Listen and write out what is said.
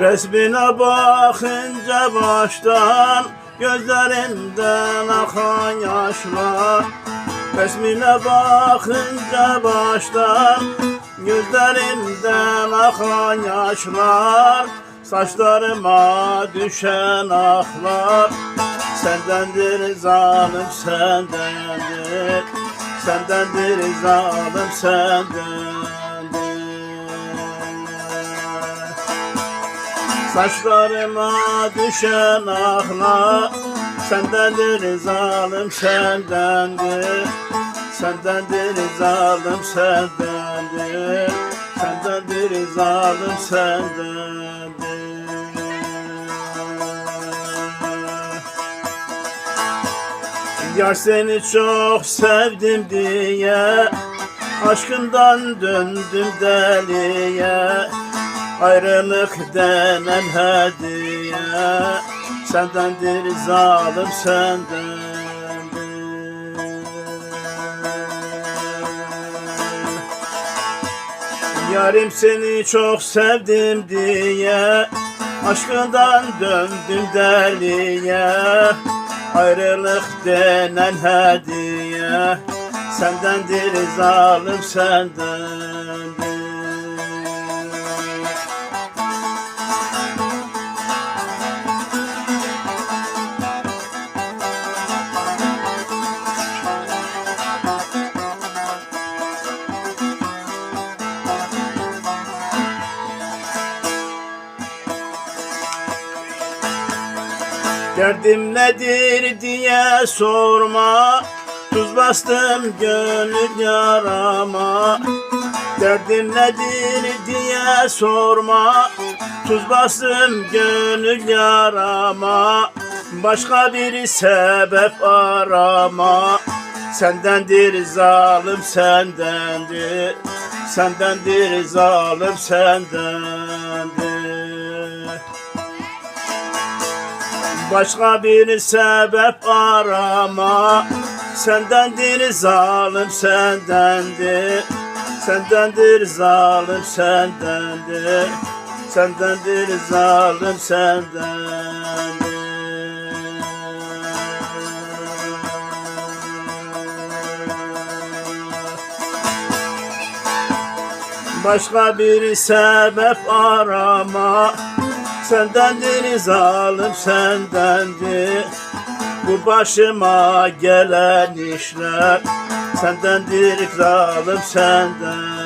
Resmine bakınca baştan Gözlerinden akan yaşlar Resmine bakınca baştan Gözlerinden akan yaşlar Saçlarıma düşen aklar Sendendir zalim sendendir. Sendendir zalim sendendir Saçlarıma düşen ahla Sendendir zalim sendendir Sendendir zalim sendendir Sendendir zalim sendendir Yar seni çok sevdim diye Aşkından döndüm deliye Ayrılık denen hediye Sendendir zalim sendendir. Yarim seni çok sevdim diye Aşkından döndüm deliye. Ayrılık denen hediye Sendendir zalim sendendir Derdim nedir diye sorma. Tuz bastım gönül yarama. Derdim nedir diye sorma. Tuz bastım gönül yarama. Başka bir sebep arama. Sendendir zalim sendendir. Sendendir zalim sendendir Başka bir sebep arama. Sendendir zalim sendendir. Sendendir zalim sendendir. Sendendir zalim sendendir. Başka bir sebep arama Sendendir zalim sendendir Bu başıma gelen işler. Sendendir zalim senden